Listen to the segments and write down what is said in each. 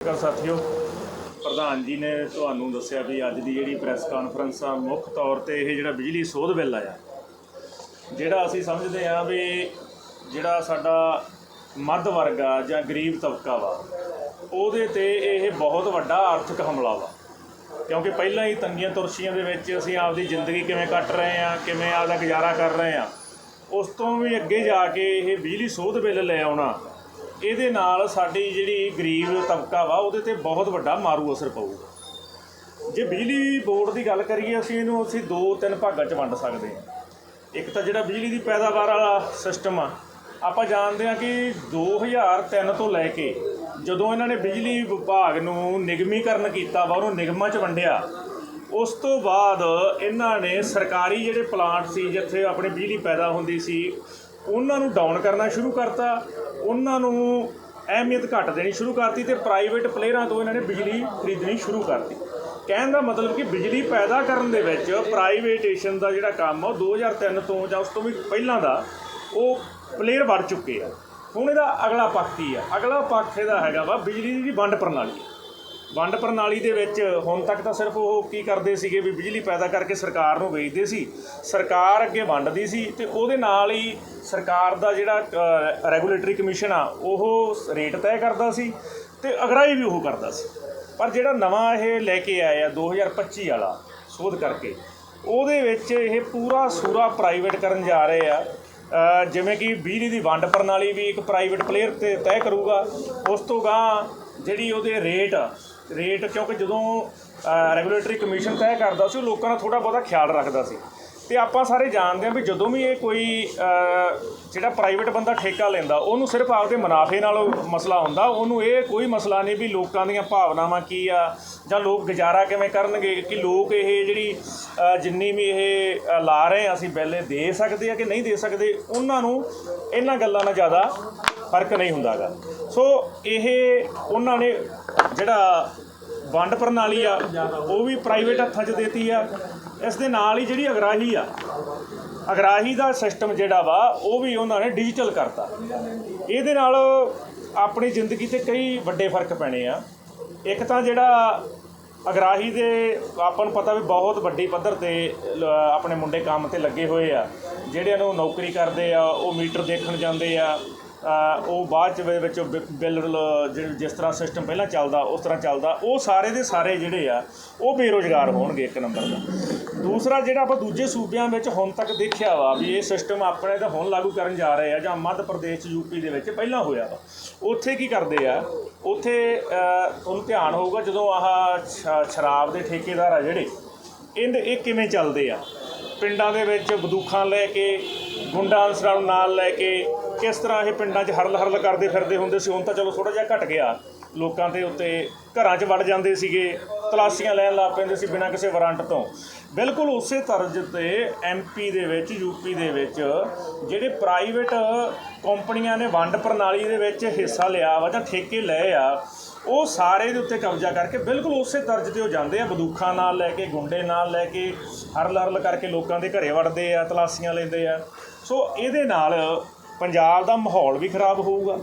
ਨਮਸਕਾਰ ਸਾਥੀਓ, ਪ੍ਰਧਾਨ ਜੀ ਨੇ ਤੁਹਾਨੂੰ ਦੱਸਿਆ ਵੀ ਅੱਜ ਦੀ ਜਿਹੜੀ ਪ੍ਰੈਸ ਕਾਨਫਰੰਸ ਆ, ਮੁੱਖ ਤੌਰ ਤੇ ਇਹ ਜਿਹੜਾ ਬਿਜਲੀ ਸੋਧ ਬਿੱਲ ਆਇਆ, ਜਿਹੜਾ ਅਸੀਂ ਸਮਝਦੇ ਆ ਵੀ ਜਿਹੜਾ ਸਾਡਾ ਮੱਧ ਵਰਗ ਆ ਜਾਂ ਗਰੀਬ ਤਬਕਾ ਵਾ, ਉਹਦੇ ਤੇ ਇਹ ਬਹੁਤ ਵੱਡਾ ਆਰਥਿਕ ਹਮਲਾ ਵਾ। ਕਿਉਂਕਿ ਪਹਿਲਾਂ ਹੀ ਤੰਗੀਆਂ ਤੁਰਸ਼ੀਆਂ ਦੇ ਵਿੱਚ ਅਸੀਂ ਆਪਦੀ ਜ਼ਿੰਦਗੀ ਕਿਵੇਂ ਕੱਟ ਰਹੇ ਆ ਕਿਵੇਂ ਆਪਦਾ ਗੁਜ਼ਾਰਾ ਕਰ ਰਹੇ ਆ ਉਸ ਤੋਂ ਵੀ ਅੱਗੇ ਜਾ ਕੇ ਇਹ ਬਿਜਲੀ ਸੋਧ ਬਿੱਲ ਲੈ ਆਉਣਾ ਇਹਦੇ ਨਾਲ ਸਾਡੀ ਜਿਹੜੀ ਗਰੀਬ ਤਬਕਾ ਵਾ, ਉਹਦੇ ਤੇ ਬਹੁਤ ਵੱਡਾ ਮਾਰੂ ਅਸਰ ਪਊਗਾ। ਜੇ ਬਿਜਲੀ ਬੋਰਡ ਦੀ ਗੱਲ ਕਰੀਏ, ਅਸੀਂ ਇਹਨੂੰ ਅਸੀਂ ਦੋ ਤਿੰਨ ਭਾਗਾਂ 'ਚ ਵੰਡ ਸਕਦੇ ਹਾਂ। ਇੱਕ ਤਾਂ ਜਿਹੜਾ ਬਿਜਲੀ ਦੀ ਪੈਦਾਵਾਰ ਵਾਲਾ ਸਿਸਟਮ ਆ, ਆਪਾਂ ਜਾਣਦੇ ਹਾਂ ਕਿ 2003 ਤੋਂ ਲੈ ਕੇ ਜਦੋਂ ਇਹਨਾਂ ਨੇ ਬਿਜਲੀ ਵਿਭਾਗ ਨੂੰ ਨਿਗਮੀਕਰਨ ਕੀਤਾ ਵਾ, ਉਹਨੂੰ ਨਿਗਮਾਂ 'ਚ ਵੰਡਿਆ, ਉਸ ਤੋਂ ਬਾਅਦ ਇਹਨਾਂ ਨੇ ਸਰਕਾਰੀ ਜਿਹੜੇ ਪਲਾਂਟ ਸੀ, ਜਿੱਥੇ ਆਪਣੀ ਬਿਜਲੀ ਪੈਦਾ ਹੁੰਦੀ ਸੀ ਉਹਨਾਂ ਨੂੰ ਡਾਊਨ ਕਰਨਾ ਸ਼ੁਰੂ ਕਰਤਾ, ਉਹਨਾਂ ਨੂੰ ਅਹਿਮੀਅਤ ਘੱਟ ਦੇਣੀ ਸ਼ੁਰੂ ਕਰਤੀ ਤੇ ਪ੍ਰਾਈਵੇਟ ਪਲੇਅਰਾਂ ਤੋਂ ਇਹਨਾਂ ਨੇ ਬਿਜਲੀ ਖਰੀਦਣੀ ਸ਼ੁਰੂ ਕਰਤੀ। ਕਹਿਣ ਦਾ ਮਤਲਬ ਕਿ ਬਿਜਲੀ ਪੈਦਾ ਕਰਨ ਦੇ ਵਿੱਚ ਪ੍ਰਾਈਵੇਟੇਸ਼ਨ ਦਾ ਜਿਹੜਾ ਕੰਮ ਆ, ਉਹ 2003 ਤੋਂ ਜਾਂ ਉਸ ਤੋਂ ਵੀ ਪਹਿਲਾਂ ਦਾ, ਉਹ ਪਲੇਅਰ ਵੱਧ ਚੁੱਕੇ ਆ। ਹੁਣ ਇਹਦਾ ਅਗਲਾ ਪੱਖ ਕੀ ਆ? ਅਗਲਾ ਪੱਖ ਇਹਦਾ ਹੈਗਾ ਵਾ ਬਿਜਲੀ ਦੀ ਵੰਡ ਪ੍ਰਣਾਲੀ। ਵੰਡ ਪ੍ਰਣਾਲੀ ਦੇ ਵਿੱਚ ਹੁਣ ਤੱਕ ਤਾਂ ਸਿਰਫ ਉਹ ਕੀ ਕਰਦੇ ਸੀਗੇ ਵੀ ਬਿਜਲੀ ਪੈਦਾ ਕਰਕੇ ਸਰਕਾਰ ਨੂੰ ਵੇਚਦੇ ਸੀ, ਸਰਕਾਰ ਅੱਗੇ ਵੰਡਦੀ ਸੀ ਤੇ ਉਹਦੇ ਨਾਲ ਹੀ ਸਰਕਾਰ ਦਾ ਜਿਹੜਾ ਰੈਗੂਲੇਟਰੀ ਕਮਿਸ਼ਨ ਆ, ਉਹ ਰੇਟ ਤੈਅ ਕਰਦਾ ਸੀ ਤੇ ਅਗਰਾਈ ਵੀ ਉਹ ਕਰਦਾ ਸੀ। ਪਰ ਜਿਹੜਾ ਨਵਾਂ ਇਹ ਲੈ ਕੇ ਆਏ ਆ 2025 ਵਾਲਾ ਸੋਧ ਕਰਕੇ, ਉਹਦੇ ਵਿੱਚ ਇਹ ਪੂਰਾ ਸੂਰਾ ਪ੍ਰਾਈਵੇਟ ਕਰਨ ਜਾ ਰਹੇ ਆ। ਜਿਵੇਂ ਕਿ ਬਿਜਲੀ ਦੀ ਵੰਡ ਪ੍ਰਣਾਲੀ ਵੀ ਇੱਕ ਪ੍ਰਾਈਵੇਟ ਪਲੇਅਰ ਤੇ ਤੈਅ ਕਰੂਗਾ। ਉਸ ਤੋਂ ਗਾਂ ਜਿਹੜੀ ਉਹਦੇ ਰੇਟ ਰੇਟ, ਕਿਉਂਕਿ ਜਦੋਂ ਰੈਗੂਲੇਟਰੀ ਕਮਿਸ਼ਨ ਤੈਅ ਕਰਦਾ ਸੀ, ਉਹ ਲੋਕਾਂ ਦਾ ਥੋੜਾ ਬਹੁਤਾ ਖਿਆਲ ਰੱਖਦਾ ਸੀ। ਤੇ ਆਪਾਂ ਸਾਰੇ ਜਾਣਦੇ ਹਾਂ ਵੀ ਜਦੋਂ ਵੀ ਇਹ ਕੋਈ ਜਿਹੜਾ ਪ੍ਰਾਈਵੇਟ ਬੰਦਾ ਠੇਕਾ ਲੈਂਦਾ, ਉਹਨੂੰ ਸਿਰਫ ਆਪਦੇ ਮੁਨਾਫੇ ਨਾਲ ਮਸਲਾ ਹੁੰਦਾ, ਉਹਨੂੰ ਇਹ ਕੋਈ ਮਸਲਾ ਨਹੀਂ ਵੀ ਲੋਕਾਂ ਦੀਆਂ ਭਾਵਨਾਵਾਂ ਕੀ ਆ, ਜਾਂ ਲੋਕ ਗੁਜ਼ਾਰਾ ਕਿਵੇਂ ਕਰਨਗੇ, ਕਿ ਲੋਕ ਇਹ ਜਿਹੜੀ ਜਿੰਨੀ ਵੀ ਇਹ ਲਾ ਰਹੇ ਆ ਅਸੀਂ ਬਿੱਲ ਦੇ ਸਕਦੇ ਆ ਕਿ ਨਹੀਂ ਦੇ ਸਕਦੇ, ਉਹਨਾਂ ਨੂੰ ਇਹਨਾਂ ਗੱਲਾਂ ਨਾਲ ਜ਼ਿਆਦਾ ਫ਼ਰਕ ਨਹੀਂ ਹੁੰਦਾਗਾ। ਸੋ ਇਹ ਉਹਨਾਂ ਨੇ ਜਿਹੜਾ ਵੰਡ ਪ੍ਰਣਾਲੀ ਆ, ਉਹ ਵੀ ਪ੍ਰਾਈਵੇਟ ਹੱਥਾਂ 'ਚ ਦੇਤੀ ਆ। ਇਸ ਦੇ ਨਾਲ ਹੀ ਜਿਹੜੀ ਅਗਰਾਹੀ ਆ, ਅਗਰਾਹੀ ਦਾ ਸਿਸਟਮ ਜਿਹੜਾ ਵਾ, ਉਹ ਵੀ ਉਹਨਾਂ ਨੇ ਡਿਜੀਟਲ ਕਰਤਾ। ਇਹਦੇ ਨਾਲ ਆਪਣੀ ਜ਼ਿੰਦਗੀ ਤੇ ਕਈ ਵੱਡੇ ਫ਼ਰਕ ਪੈਣੇ ਆ। ਇੱਕ ਤਾਂ ਜਿਹੜਾ ਅਗਰਾਹੀ ਦੇ ਆਪਾਂ ਨੂੰ ਪਤਾ ਵੀ ਬਹੁਤ ਵੱਡੀ ਪੱਧਰ ਤੇ ਆਪਣੇ ਮੁੰਡੇ ਕੰਮ ਤੇ ਲੱਗੇ ਹੋਏ ਆ। ਜਿਹੜਿਆਂ ਨੂੰ ਨੌਕਰੀ ਕਰਦੇ ਆ, ਉਹ ਮੀਟਰ ਦੇਖਣ ਜਾਂਦੇ ਆ। ਉਹ ਬਾਅਦ ਚ ਵਿੱਚ ਬਿ- ਬਿੱਲ ਲ- ਜਿਸ ਤਰ੍ਹਾਂ ਸਿਸਟਮ ਪਹਿਲਾਂ ਚੱਲਦਾ, ਉਸ ਤਰ੍ਹਾਂ ਚੱਲਦਾ, ਉਹ ਸਾਰੇ ਦੇ ਸਾਰੇ ਜਿਹੜੇ ਆ, ਉਹ ਬੇਰੋਜ਼ਗਾਰ ਹੋਣਗੇ ਇੱਕ ਨੰਬਰ ਦਾ। ਦੂਸਰਾ ਜਿਹੜਾ ਆਪਾਂ ਦੂਜੇ ਸੂਬਿਆਂ ਵਿੱਚ ਹੁਣ ਤੱਕ ਦੇਖਿਆ ਵਾ ਵੀ ਇਹ ਸਿਸਟਮ ਆਪਣੇ ਤਾਂ ਹੁਣ ਲਾਗੂ ਕਰਨ ਜਾ ਰਹੇ ਆ, ਜਾਂ ਮੱਧ ਪ੍ਰਦੇਸ਼ ਯੂਪੀ ਦੇ ਵਿੱਚ ਪਹਿਲਾਂ ਹੋਇਆ ਵਾ। ਉੱਥੇ ਕੀ ਕਰਦੇ ਆ, ਉੱਥੇ ਤੁਹਾਨੂੰ ਧਿਆਨ ਹੋਊਗਾ ਜਦੋਂ ਆਹ ਸ਼ਰਾਬ ਦੇ ਠੇਕੇਦਾਰ ਆ ਜਿਹੜੇ, ਇਹਦੇ ਇਹ ਕਿਵੇਂ ਚੱਲਦੇ ਆ? ਪਿੰਡਾਂ ਦੇ ਵਿੱਚ ਬੰਦੂਕਾਂ ਲੈ ਕੇ, ਗੁੰਡਾ ਅਨਸਰਾਂ ਨੂੰ ਨਾਲ ਲੈ ਕੇ ਕਿਸ ਤਰ੍ਹਾਂ ਇਹ ਪਿੰਡਾਂ 'ਚ ਹਰਲ ਹਰਲ ਕਰਦੇ ਫਿਰਦੇ ਹੁੰਦੇ ਸੀ? ਹੁਣ ਤਾਂ ਚਲੋ ਥੋੜਾ ਜਿਹਾ ਘਟ ਗਿਆ। ਲੋਕਾਂ ਦੇ ਉੱਤੇ ਘਰਾਂ 'ਚ ਵੜ ਜਾਂਦੇ ਸੀਗੇ, ਤਲਾਸ਼ੀਆਂ ਲੈਣ ਲੱਗ ਪੈਂਦੇ ਸੀ ਬਿਨਾਂ ਕਿਸੇ ਵਾਰੰਟ ਤੋਂ। ਬਿਲਕੁਲ ਉਸੇ ਤਰਜ਼ ਤੇ ਐਮਪੀ ਦੇ ਵਿੱਚ ਯੂਪੀ ਦੇ ਵਿੱਚ ਜਿਹੜੇ ਪ੍ਰਾਈਵੇਟ ਕੰਪਨੀਆਂ ਨੇ ਵੰਡ ਪ੍ਰਣਾਲੀ ਦੇ ਵਿੱਚ ਹਿੱਸਾ ਲਿਆ ਵਾ ਜਾਂ ਠੇਕੇ ਲਏ ਆ, ਉਹ ਸਾਰੇ ਦੇ ਉੱਤੇ ਕਬਜ਼ਾ ਕਰਕੇ ਬਿਲਕੁਲ ਉਸੇ ਤਰਜ਼ ਤੇ ਉਹ ਜਾਂਦੇ ਆ। ਬੰਦੂਖਾਂ ਨਾਲ ਲੈ ਕੇ, ਗੁੰਡੇ ਨਾਲ ਲੈ ਕੇ, ਹਰਲ ਹਰਲ ਕਰਕੇ ਲੋਕਾਂ ਦੇ ਘਰੇ ਵੜਦੇ ਆ, ਤਲਾਸ਼ੀਆਂ ਲੈਂਦੇ ਆ। ਸੋ ਇਹਦੇ ਨਾਲ ਪੰਜਾਬ ਦਾ ਮਾਹੌਲ ਵੀ ਖਰਾਬ ਹੋਊਗਾ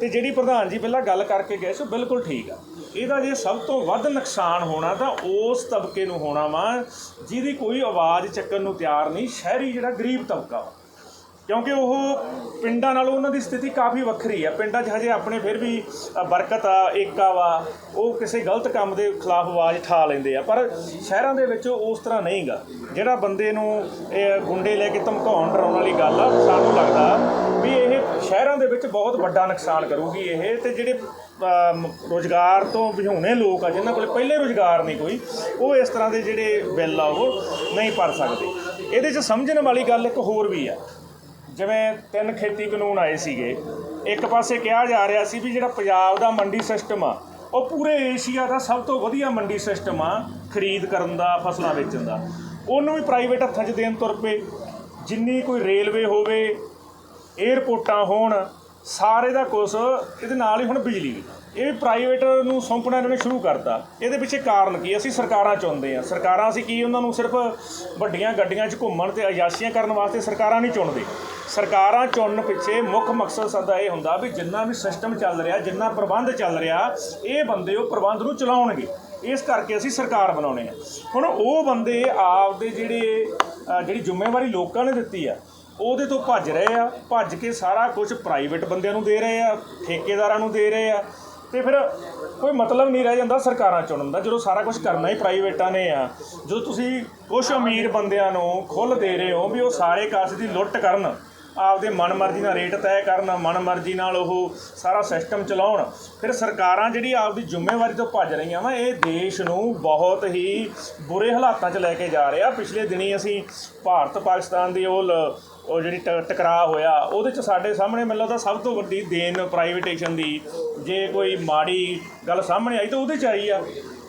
ਤੇ ਜਿਹੜੀ ਪ੍ਰਧਾਨ ਜੀ ਪਹਿਲਾਂ ਗੱਲ ਕਰਕੇ ਗਏ ਸੀ, ਉਹ ਬਿਲਕੁਲ ਠੀਕ ਆ। ਇਹਦਾ ਜੇ ਸਭ ਤੋਂ ਵੱਧ ਨੁਕਸਾਨ ਹੋਣਾ ਤਾਂ ਉਸ ਤਬਕੇ ਨੂੰ ਹੋਣਾ ਵਾ, ਜਿਹਦੀ ਕੋਈ ਆਵਾਜ਼ ਚੱਕਣ ਨੂੰ ਤਿਆਰ ਨਹੀਂ, ਸ਼ਹਿਰੀ ਜਿਹੜਾ ਗਰੀਬ ਤਬਕਾ ਵਾ। ਕਿਉਂਕਿ ਉਹ ਪਿੰਡਾਂ ਨਾਲੋਂ ਉਹਨਾਂ ਦੀ ਸਥਿਤੀ ਕਾਫੀ ਵੱਖਰੀ ਆ। ਪਿੰਡਾਂ 'ਚ ਹਜੇ ਆਪਣੇ ਫਿਰ ਵੀ ਬਰਕਤ ਆ ਏਕਾ ਵਾ ਉਹ ਕਿਸੇ ਗਲਤ ਕੰਮ ਦੇ ਖਿਲਾਫ ਆਵਾਜ਼ ਠਾ ਲੈਂਦੇ ਆ। ਪਰ ਸ਼ਹਿਰਾਂ ਦੇ ਵਿੱਚ ਉਸ ਤਰ੍ਹਾਂ ਨਹੀਂਗਾ। ਜਿਹੜਾ ਬੰਦੇ ਨੂੰ ਇਹ ਗੁੰਡੇ ਲੈ ਕੇ ਧਮਕਾਉਣ ਡਰਾਉਣ ਵਾਲੀ ਗੱਲ ਆ ਸਾਨੂੰ ਲੱਗਦਾ ਵੀ ਇਹ ਸ਼ਹਿਰਾਂ ਦੇ ਵਿੱਚ ਬਹੁਤ ਵੱਡਾ ਨੁਕਸਾਨ ਕਰੂਗੀ ਇਹ। ਤੇ ਜਿਹੜੇ ਅਮ, ਰੁਜ਼ਗਾਰ ਤੋਂ ਵਿਹੂਣੇ ਲੋਕ ਆ ਜਿਨ੍ਹਾਂ ਕੋਲੇ ਪਹਿਲੇ ਰੁਜ਼ਗਾਰ ਨਹੀਂ ਕੋਈ ਉਹ ਇਸ ਤਰ੍ਹਾਂ ਦੇ ਜਿਹੜੇ ਬਿੱਲ ਆ ਉਹ ਨਹੀਂ ਭਰ ਸਕਦੇ। ਇਹਦੇ 'ਚ ਸਮਝਣ ਵਾਲੀ ਗੱਲ ਇੱਕ ਹੋਰ ਵੀ ਆ। ਜਿਵੇਂ ਤਿੰਨ ਖੇਤੀ ਕਾਨੂੰਨ ਆਏ ਸੀਗੇ, ਇੱਕ ਪਾਸੇ ਕਿਹਾ ਜਾ ਰਿਹਾ ਸੀ ਵੀ ਜਿਹੜਾ ਪੰਜਾਬ ਦਾ ਮੰਡੀ ਸਿਸਟਮ ਆ, ਉਹ ਪੂਰੇ ਏਸ਼ੀਆ ਦਾ ਸਭ ਤੋਂ ਵਧੀਆ ਮੰਡੀ ਸਿਸਟਮ ਆ, ਖਰੀਦ ਕਰਨ ਦਾ, ਫਸਲਾਂ ਵੇਚਣ ਦਾ। ਉਹਨੂੰ ਵੀ ਪ੍ਰਾਈਵੇਟ ਹੱਥਾਂ 'ਚ ਦੇਣ ਤੁਰ ਪਏ। ਜਿੰਨੀ ਕੋਈ ਰੇਲਵੇ ਹੋਵੇ ਏਅਰਪੋਰਟਾਂ ਹੋਣ ਸਾਰੇ ਦਾ ਕੁਛ ਇਹਦੇ ਨਾਲ ਹੀ ਹੁਣ ਬਿਜਲੀ ਵੀ ਇਹ ਵੀ ਪ੍ਰਾਈਵੇਟ ਨੂੰ ਸੌਂਪਣਾ ਇਹਨਾਂ ਨੇ ਸ਼ੁਰੂ ਕਰਤਾ। ਇਹਦੇ ਪਿੱਛੇ ਕਾਰਨ ਕੀ? ਅਸੀਂ ਸਰਕਾਰਾਂ ਚੁਣਦੇ ਆ ਸਰਕਾਰਾਂ ਅਸੀਂ ਕੀ? ਉਹਨਾਂ ਨੂੰ ਸਿਰਫ ਵੱਡੀਆਂ ਗੱਡੀਆਂ 'ਚ ਘੁੰਮਣ ਤੇ ਅਯਾਸ਼ੀਆਂ ਕਰਨ ਵਾਸਤੇ ਸਰਕਾਰਾਂ ਨਹੀਂ ਚੁਣਦੇ। ਸਰਕਾਰਾਂ ਚੁਣਨ ਪਿੱਛੇ ਮੁੱਖ ਮਕਸਦ ਸਾਡਾ ਇਹ ਹੁੰਦਾ ਵੀ ਜਿੰਨਾ ਵੀ ਸਿਸਟਮ ਚੱਲ ਰਿਹਾ, ਜਿੰਨਾ ਪ੍ਰਬੰਧ ਚੱਲ ਰਿਹਾ, ਇਹ ਬੰਦੇ ਉਹ ਪ੍ਰਬੰਧ ਨੂੰ ਚਲਾਉਣਗੇ। ਇਸ ਕਰਕੇ ਅਸੀਂ ਸਰਕਾਰ ਬਣਾਉਣੇ ਆ। ਹੁਣ ਉਹ ਬੰਦੇ ਆਪਦੇ ਜਿਹੜੇ ਜਿਹੜੀ ਜ਼ਿੰਮੇਵਾਰੀ ਲੋਕਾਂ ਨੇ ਦਿੱਤੀ ਆ ਉਹਦੇ ਤੋਂ ਭੱਜ ਰਹੇ ਆ, ਭੱਜ ਕੇ ਸਾਰਾ ਕੁਝ ਪ੍ਰਾਈਵੇਟ ਬੰਦਿਆਂ ਨੂੰ ਦੇ ਰਹੇ ਆ, ਠੇਕੇਦਾਰਾਂ ਨੂੰ ਦੇ ਰਹੇ ਆ। ਤੇ ਫਿਰ ਕੋਈ ਮਤਲਬ ਨਹੀਂ ਰਹਿ ਜਾਂਦਾ ਸਰਕਾਰਾਂ ਚੁਣਨ ਦਾ, ਜਦੋਂ ਸਾਰਾ ਕੁਝ ਕਰਨਾ ਹੀ ਪ੍ਰਾਈਵੇਟਾਂ ਨੇ ਆ। ਜਦੋਂ ਤੁਸੀਂ ਕੁਝ ਅਮੀਰ ਬੰਦਿਆਂ ਨੂੰ ਖੁੱਲ੍ਹ ਦੇ ਰਹੇ ਹੋ ਵੀ ਉਹ ਸਾਰੇ ਕਾਸੇ ਦੀ ਲੁੱਟ ਕਰਨ ਆਪਦੇ ਮਨਮਰਜ਼ੀ ਨਾਲ ਰੇਟ ਤੈਅ ਕਰਨ ਮਨਮਰਜ਼ੀ ਨਾਲ ਉਹ ਸਾਰਾ ਸਿਸਟਮ ਚਲਾਉਣ। ਫਿਰ ਸਰਕਾਰਾਂ ਜਿਹੜੀ ਆਪਦੀ ਜ਼ਿੰਮੇਵਾਰੀ ਤੋਂ ਭੱਜ ਰਹੀਆਂ ਵਾ, ਇਹ ਦੇਸ਼ ਨੂੰ ਬਹੁਤ ਹੀ ਬੁਰੇ ਹਾਲਾਤਾਂ 'ਚ ਲੈ ਕੇ ਜਾ ਰਿਹਾ। ਪਿਛਲੇ ਦਿਨੀ ਅਸੀਂ ਭਾਰਤ ਪਾਕਿਸਤਾਨ ਦੀ ਉਹ ਲ- ਉਹ ਜਿਹੜੀ ਟ- ਟਕਰਾਅ ਹੋਇਆ, ਉਹਦੇ 'ਚ ਸਾਡੇ ਸਾਹਮਣੇ ਮੈਨੂੰ ਲੱਗਦਾ ਸਭ ਤੋਂ ਵੱਡੀ ਦੇਨ ਪ੍ਰਾਈਵੇਟੇਸ਼ਨ ਦੀ ਜੇ ਕੋਈ ਮਾੜੀ ਗੱਲ ਸਾਹਮਣੇ ਆਈ ਤਾਂ ਉਹਦੇ 'ਚ ਆਈ ਆ।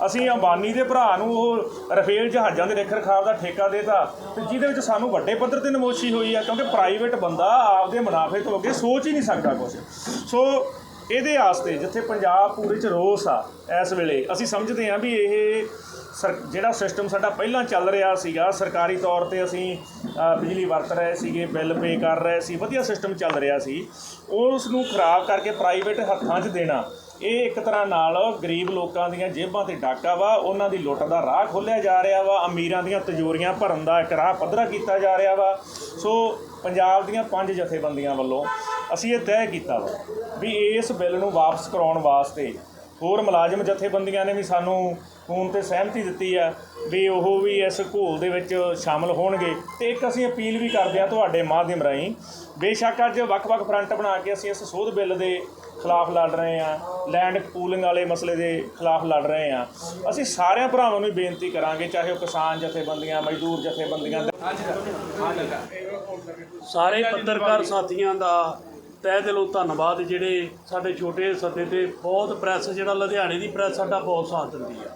ਅਸੀਂ ਅੰਬਾਨੀ ਦੇ ਭਰਾ ਨੂੰ ਉਹ ਰਫੇਲ ਜਹਾਜ਼ਾਂ ਦੇ ਰੱਖ ਰਖਾਵ ਦਾ ਠੇਕਾ ਦੇਤਾ ਤੇ ਜਿਹਦੇ ਵਿੱਚ ਸਾਨੂੰ ਵੱਡੇ ਪੱਧਰ ਤੇ ਨਮੋਸ਼ੀ ਹੋਈ ਆ, ਕਿਉਂਕਿ ਪ੍ਰਾਈਵੇਟ ਬੰਦਾ ਆਪਦੇ ਮੁਨਾਫੇ ਤੋਂ ਅੱਗੇ ਸੋਚ ਹੀ ਨਹੀਂ ਸਕਦਾ ਕੁਝ ਸੋ ਇਹਦੇ ਆਸਤੇ ਜਿੱਥੇ ਪੰਜਾਬ ਪੂਰੇ ਚ ਰੋਸ ਆ, ਇਸ ਵੇਲੇ ਅਸੀਂ ਸਮਝਦੇ ਹਾਂ ਵੀ ਇਹ ਸਰ, ਜਿਹੜਾ ਸਿਸਟਮ ਸਾਡਾ ਪਹਿਲਾਂ ਚੱਲ ਰਿਹਾ ਸੀਗਾ, ਸਰਕਾਰੀ ਤੌਰ ਤੇ ਅਸੀਂ ਬਿਜਲੀ ਵਰਤ ਰਹੇ ਸੀਗੇ, ਬਿੱਲ ਪੇ ਕਰ ਰਹੇ ਸੀ, ਵਧੀਆ ਸਿਸਟਮ ਚੱਲ ਰਿਹਾ ਸੀ ਉਸ ਨੂੰ ਖਰਾਬ ਕਰਕੇ ਪ੍ਰਾਈਵੇਟ ਹੱਥਾਂ 'ਚ ਦੇਣਾ। ਇਹ ਇੱਕ ਤਰ੍ਹਾਂ ਨਾਲ ਗਰੀਬ ਲੋਕਾਂ ਦੀਆਂ ਜੇਬਾਂ ਤੇ ਡਾਕਾ ਵਾ, ਉਹਨਾਂ ਦੀ ਲੁੱਟ ਦਾ ਰਾਹ ਖੋਲ੍ਹਿਆ ਜਾ ਰਿਹਾ ਵਾ, ਅਮੀਰਾਂ ਦੀਆਂ ਤਜੋਰੀਆਂ ਭਰਨ ਦਾ ਇੱਕ ਰਾਹ ਪੱਧਰਾ ਕੀਤਾ ਜਾ ਰਿਹਾ ਵਾ। ਸੋ ਪੰਜਾਬ ਦੀਆਂ ਪੰਜ ਜਥੇਬੰਦੀਆਂ ਵੱਲੋਂ ਅਸੀਂ ਇਹ ਤੈਅ ਕੀਤਾ ਵਾ ਵੀ ਇਸ ਬਿੱਲ ਨੂੰ ਵਾਪਸ ਕਰਾਉਣ ਵਾਸਤੇ ਹੋਰ ਮੁਲਾਜ਼ਮ ਜਥੇਬੰਦੀਆਂ ਨੇ ਵੀ ਸਾਨੂੰ ਫੋਨ ਤੇ ਸਹਿਮਤੀ ਦਿੱਤੀ ਆ ਵੀ ਉਹ ਵੀ ਇਸ ਘੋਲ ਦੇ ਵਿੱਚ ਸ਼ਾਮਲ ਹੋਣਗੇ। ਤੇ ਇੱਕ ਅਸੀਂ ਅਪੀਲ ਵੀ ਕਰਦੇ ਆ ਤੁਹਾਡੇ ਮਾਧਿਅਮ ਰਾਹੀਂ, ਬੇਸ਼ੱਕ ਅੱਜ ਵੱਖ-ਵੱਖ ਫਰੰਟ ਬਣਾ ਕੇ ਅਸੀਂ ਇਸ ਸੋਧ ਬਿੱਲ ਦੇ ਖਿਲਾਫ ਲੜ ਰਹੇ ਆ ਲੈਂਡ ਪੂਲਿੰਗ ਵਾਲੇ ਮਸਲੇ ਦੇ ਖਿਲਾਫ ਲੜ ਰਹੇ ਆ ਅਸੀਂ ਸਾਰਿਆਂ ਭਰਾਵਾਂ ਨੂੰ ਹੀ ਬੇਨਤੀ ਕਰਾਂਗੇ, ਚਾਹੇ ਉਹ ਕਿਸਾਨ ਜਥੇਬੰਦੀਆਂ, ਮਜ਼ਦੂਰ ਜਥੇਬੰਦੀਆਂ ਸਾਰੇ ਪੱਤਰਕਾਰ ਸਾਥੀਆਂ ਦਾ ਤਹਿ ਦਿਲੋਂ ਧੰਨਵਾਦ, ਜਿਹੜੇ ਸਾਡੇ ਛੋਟੇ ਸੱਦੇ ਤੇ ਬਹੁਤ ਪ੍ਰੈਸ ਜਿਹੜਾ ਲੁਧਿਆਣੇ ਦੀ ਪ੍ਰੈਸ ਸਾਡਾ ਬਹੁਤ ਸਾਥ ਦਿੰਦੀ ਆ।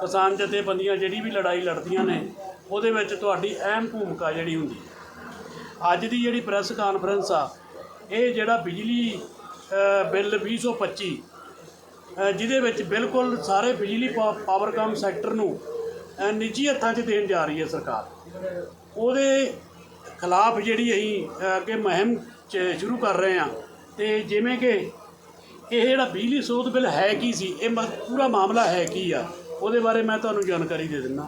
ਕਿਸਾਨ ਜਥੇਬੰਦੀਆਂ ਜਿਹੜੀ ਵੀ ਲੜਾਈ ਲੜਦੀਆਂ ਨੇ, ਉਹਦੇ ਵਿੱਚ ਤੁਹਾਡੀ ਅਹਿਮ ਭੂਮਿਕਾ ਜਿਹੜੀ ਹੁੰਦੀ ਹੈ ਅੱਜ ਦੀ ਜਿਹੜੀ ਪ੍ਰੈਸ ਕਾਨਫਰੰਸ ਆ, ਇਹ ਜਿਹੜਾ ਬਿਜਲੀ ਬਿੱਲ 2025 ਅ, ਜਿਹਦੇ ਵਿੱਚ ਬਿਲਕੁਲ ਸਾਰੇ ਬਿਜਲੀ ਪਾ- ਪਾਵਰਕਾਮ ਸੈਕਟਰ ਨੂੰ ਨਿੱਜੀ ਹੱਥਾਂ 'ਚ ਦੇਣ ਜਾ ਰਹੀ ਹੈ ਸਰਕਾਰ। ਉਹਦੇ ਖਿਲਾਫ ਜਿਹੜੀ ਅਸੀਂ ਅ, ਅੱਗੇ ਮੁਹਿੰਮ ਚ- ਸ਼ੁਰੂ ਕਰ ਰਹੇ ਹਾਂ ਤੇ ਜਿਵੇਂ ਕਿ ਇਹ ਜਿਹੜਾ ਬਿਜਲੀ ਸੋਧ ਬਿੱਲ ਹੈ ਕੀ ਸੀ ਇਹ ਮ- ਪੂਰਾ ਮਾਮਲਾ ਹੈ ਕੀ ਆ ਉਹਦੇ ਬਾਰੇ ਮੈਂ ਤੁਹਾਨੂੰ ਜਾਣਕਾਰੀ ਦੇ ਦਿੰਦਾ।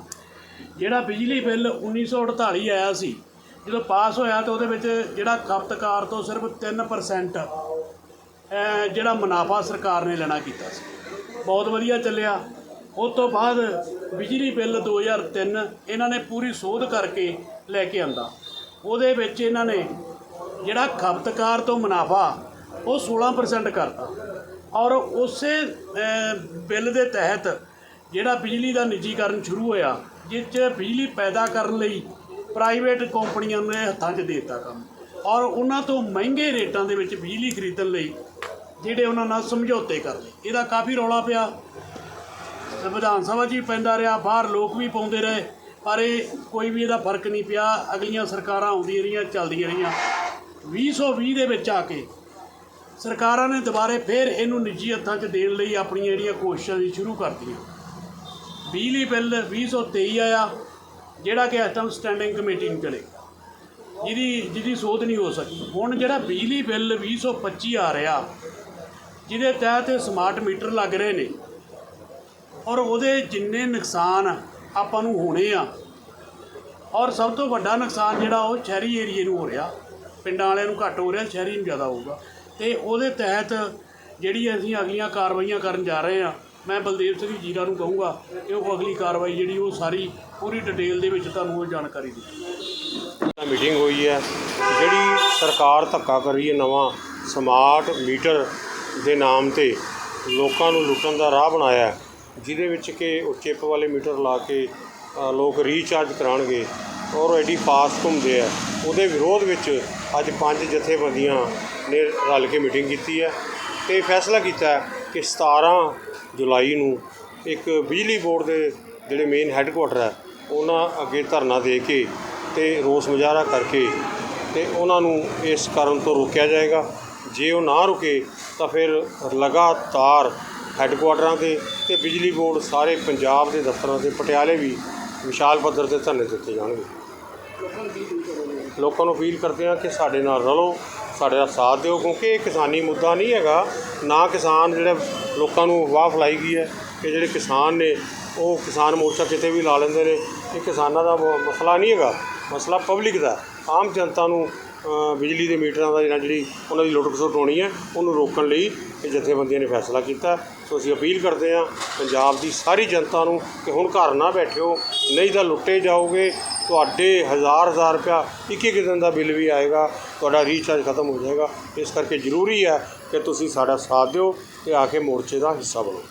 ਜਿਹੜਾ ਬਿਜਲੀ ਬਿੱਲ 1948 ਆਇਆ ਸੀ ਜਦੋਂ ਪਾਸ ਹੋਇਆ ਤਾਂ ਉਹਦੇ ਵਿੱਚ ਜਿਹੜਾ ਖਪਤਕਾਰ ਤੋਂ ਸਿਰਫ 3% ਜਿਹੜਾ ਮੁਨਾਫਾ ਸਰਕਾਰ ਨੇ ਲੈਣਾ ਕੀਤਾ ਸੀ। ਬਹੁਤ ਵਧੀਆ ਚੱਲਿਆ। ਉਸ ਤੋਂ ਬਾਅਦ ਬਿਜਲੀ ਬਿੱਲ 2003 ਇਹਨਾਂ ਨੇ ਪੂਰੀ ਸੋਧ ਕਰਕੇ ਲੈ ਕੇ ਆਂਦਾ। ਉਹਦੇ ਵਿੱਚ ਇਹਨਾਂ ਨੇ ਜਿਹੜਾ ਖਪਤਕਾਰ ਤੋਂ ਮੁਨਾਫਾ, ਉਹ 16% ਕਰਤਾ। ਔਰ ਉਸੇ ਬਿੱਲ ਦੇ ਤਹਿਤ ਜਿਹੜਾ ਬਿਜਲੀ ਦਾ ਨਿੱਜੀਕਰਨ ਸ਼ੁਰੂ ਹੋਇਆ, ਜਿਸ 'ਚ ਬਿਜਲੀ ਪੈਦਾ ਕਰਨ ਲਈ ਪ੍ਰਾਈਵੇਟ ਕੰਪਨੀਆਂ ਨੇ ਹੱਥਾਂ 'ਚ ਦੇ ਦਿੱਤਾ ਕੰਮ। ਔਰ ਉਹਨਾਂ ਤੋਂ ਮਹਿੰਗੇ ਰੇਟਾਂ ਦੇ ਵਿੱਚ ਬਿਜਲੀ ਖਰੀਦਣ ਲਈ ਜਿਹੜੇ ਉਹਨਾਂ ਨਾਲ ਸਮਝੌਤੇ ਕਰ ਲਏ। ਇਹਦਾ ਕਾਫੀ ਰੌਲਾ ਪਿਆ। ਵਿਧਾਨ ਸਭਾ 'ਚ ਵੀ ਪੈਂਦਾ ਰਿਹਾ, ਬਾਹਰ ਲੋਕ ਵੀ ਪਾਉਂਦੇ ਰਹੇ, ਪਰ ਇਹ ਕੋਈ ਵੀ ਇਹਦਾ ਫ਼ਰਕ ਨਹੀਂ ਪਿਆ। ਅਗਲੀਆਂ ਸਰਕਾਰਾਂ ਆਉਂਦੀਆਂ ਰਹੀਆਂ, ਚੱਲਦੀਆਂ ਰਹੀਆਂ। 2020 ਦੇ ਵਿੱਚ ਆ ਕੇ ਸਰਕਾਰਾਂ ਨੇ ਦੁਬਾਰੇ ਫਿਰ ਇਹਨੂੰ ਨਿੱਜੀ ਹੱਥਾਂ 'ਚ ਦੇਣ ਲਈ ਆਪਣੀਆਂ ਜਿਹੜੀਆਂ ਕੋਸ਼ਿਸ਼ਾਂ ਦੀ ਸ਼ੁਰੂ ਕਰਤੀਆਂ ਬਿਜਲੀ ਬਿੱਲ 2023 ਆਇਆ, ਜਿਹੜਾ ਕਿ ਇਸ ਟਾਈਮ ਸਟੈਂਡਿੰਗ ਕਮੇਟੀ ਨੂੰ ਚਲੇ ਜਿਹਦੀ ਜਿਹਦੀ ਸੋਧ ਨਹੀਂ ਹੋ ਸਕੀ। ਹੁਣ ਜਿਹੜਾ ਬਿਜਲੀ ਬਿੱਲ 2025 ਆ ਰਿਹਾ ਜਿਹਦੇ ਤਹਿਤ ਸਮਾਰਟ ਮੀਟਰ ਲੱਗ ਰਹੇ ਨੇ। ਔਰ ਉਹਦੇ ਜਿੰਨੇ ਨੁਕਸਾਨ ਆਪਾਂ ਨੂੰ ਹੋਣੇ ਆ, ਔਰ ਸਭ ਤੋਂ ਵੱਡਾ ਨੁਕਸਾਨ ਜਿਹੜਾ ਉਹ ਸ਼ਹਿਰੀ ਏਰੀਏ ਨੂੰ ਹੋ ਰਿਹਾ। ਪਿੰਡਾਂ ਵਾਲਿਆਂ ਨੂੰ ਘੱਟ ਹੋ ਰਿਹਾ, ਸ਼ਹਿਰੀ ਨੂੰ ਜ਼ਿਆਦਾ ਹੋਊਗਾ। ਤੇ ਉਹਦੇ ਤਹਿਤ ਜਿਹੜੀ ਅਸੀਂ ਅਗਲੀਆਂ ਕਾਰਵਾਈਆਂ ਕਰਨ ਜਾ ਰਹੇ ਆ, ਮੈਂ ਬਲਦੇਵ ਸਿੰਘ ਜੀਰਾ ਨੂੰ ਕਹੂੰਗਾ ਕਿ ਉਹ ਅਗਲੀ ਕਾਰਵਾਈ ਜਿਹੜੀ ਉਹ ਸਾਰੀ ਪੂਰੀ ਡਿਟੇਲ ਦੇ ਵਿੱਚ ਤੁਹਾਨੂੰ ਉਹ ਜਾਣਕਾਰੀ ਦੇ ਮੀਟਿੰਗ ਹੋਈ ਹੈ, ਜਿਹੜੀ ਸਰਕਾਰ ਧੱਕਾ ਕਰ ਰਹੀ ਹੈ ਨਵਾਂ ਸਮਾਰਟ ਮੀਟਰ ਦੇ ਨਾਮ ਤੇ ਲੋਕਾਂ ਨੂੰ ਲੁੱਟਣ ਦਾ ਰਾਹ ਬਣਾਇਆ ਜਿਹਦੇ ਵਿੱਚ ਕਿ ਉਹ ਚਿੱਪ ਵਾਲੇ ਮੀਟਰ ਲਾ ਕੇ ਲੋਕ ਰੀਚਾਰਜ ਕਰਾਉਣਗੇ ਔਰ ਐਡੀ ਫਾਸਟ ਘੁੰਮਦੇ ਆ। ਉਹਦੇ ਵਿਰੋਧ ਵਿੱਚ ਅੱਜ ਪੰਜ ਜਥੇਬੰਦੀਆਂ ਨੇ ਰਲ ਕੇ ਮੀਟਿੰਗ ਕੀਤੀ ਹੈ ਤੇ ਫੈਸਲਾ ਕੀਤਾ ਕਿ 17 ਜੁਲਾਈ ਨੂੰ ਇੱਕ ਬਿਜਲੀ ਬੋਰਡ ਦੇ ਜਿਹੜੇ ਮੇਨ ਹੈੱਡਕੁਆਟਰ ਹੈ, ਉਹਨਾਂ ਅੱਗੇ ਧਰਨਾ ਦੇ ਕੇ ਤੇ ਰੋਸ ਮੁਜ਼ਾਹਰਾ ਕਰਕੇ ਤੇ ਉਹਨਾਂ ਨੂੰ ਇਸ ਕਾਰਨ ਤੋਂ ਰੋਕਿਆ ਜਾਏਗਾ। ਜੇ ਉਹ ਨਾ ਰੁਕੇ ਤਾਂ ਫਿਰ ਲਗਾਤਾਰ ਹੈੱਡਕੁਆਟਰਾਂ ਤੇ ਤੇ ਬਿਜਲੀ ਬੋਰਡ ਸਾਰੇ ਪੰਜਾਬ ਦੇ ਦਫ਼ਤਰਾਂ ਤੇ, ਪਟਿਆਲੇ ਵੀ ਵਿਸ਼ਾਲ ਪੱਧਰ ਤੇ ਧਰਨੇ ਦਿੱਤੇ ਜਾਣਗੇ। ਲੋਕਾਂ ਨੂੰ ਅਪੀਲ ਕਰਦੇ ਹਾਂ ਕਿ ਸਾਡੇ ਨਾਲ ਰਲੋ, ਸਾਡੇ ਦਾ ਸਾਥ ਦਿਓ, ਕਿਉਂਕਿ ਇਹ ਕਿਸਾਨੀ ਮੁੱਦਾ ਨਹੀਂ ਹੈਗਾ। ਨਾ ਕਿਸਾਨ ਜਿਹੜੇ ਲੋਕਾਂ ਨੂੰ ਵਾਹ ਫਲਾਈ ਗਈ ਹੈ ਕਿ ਜਿਹੜੇ ਕਿਸਾਨ ਨੇ, ਉਹ ਕਿਸਾਨ ਮੋਰਚਾ ਕਿਤੇ ਵੀ ਲਾ ਲੈਂਦੇ ਨੇ। ਇਹ ਕਿਸਾਨਾਂ ਦਾ ਮਸਲਾ ਨਹੀਂ ਹੈਗਾ। ਮਸਲਾ ਪਬਲਿਕ ਦਾ। ਆਮ ਜਨਤਾ ਨੂੰ ਬਿਜਲੀ ਦੇ ਮੀਟਰਾਂ ਦਾ ਜਿਹੜਾ ਜਿਹੜੀ ਉਹਨਾਂ ਦੀ ਲੁੱਟ ਖਸੁੱਟ ਹੋਣੀ ਹੈ, ਉਹਨੂੰ ਰੋਕਣ ਲਈ ਇਹ ਜਥੇਬੰਦੀਆਂ ਨੇ ਫੈਸਲਾ ਕੀਤਾ। ਸੋ ਅਸੀਂ ਅਪੀਲ ਕਰਦੇ ਹਾਂ ਪੰਜਾਬ ਦੀ ਸਾਰੀ ਜਨਤਾ ਨੂੰ ਕਿ ਹੁਣ ਘਰ ਨਾ ਬੈਠਿਓ, ਨਹੀਂ ਤਾਂ ਲੁੱਟੇ ਜਾਓਗੇ। ਤੁਹਾਡੇ ਹਜ਼ਾਰ ਹਜ਼ਾਰ ਰੁਪਇਆ ਇੱਕ ਇੱਕ ਦਿਨ ਦਾ ਬਿੱਲ ਵੀ ਆਏਗਾ, ਤੁਹਾਡਾ ਰੀਚਾਰਜ ਖਤਮ ਹੋ ਜਾਏਗਾ। ਇਸ ਕਰਕੇ ਜ਼ਰੂਰੀ ਹੈ ਕਿ ਤੁਸੀਂ ਸਾਡਾ ਸਾਥ ਦਿਓ ਤੇ ਆ ਕੇ ਮੋਰਚੇ ਦਾ ਹਿੱਸਾ ਬਣੋ।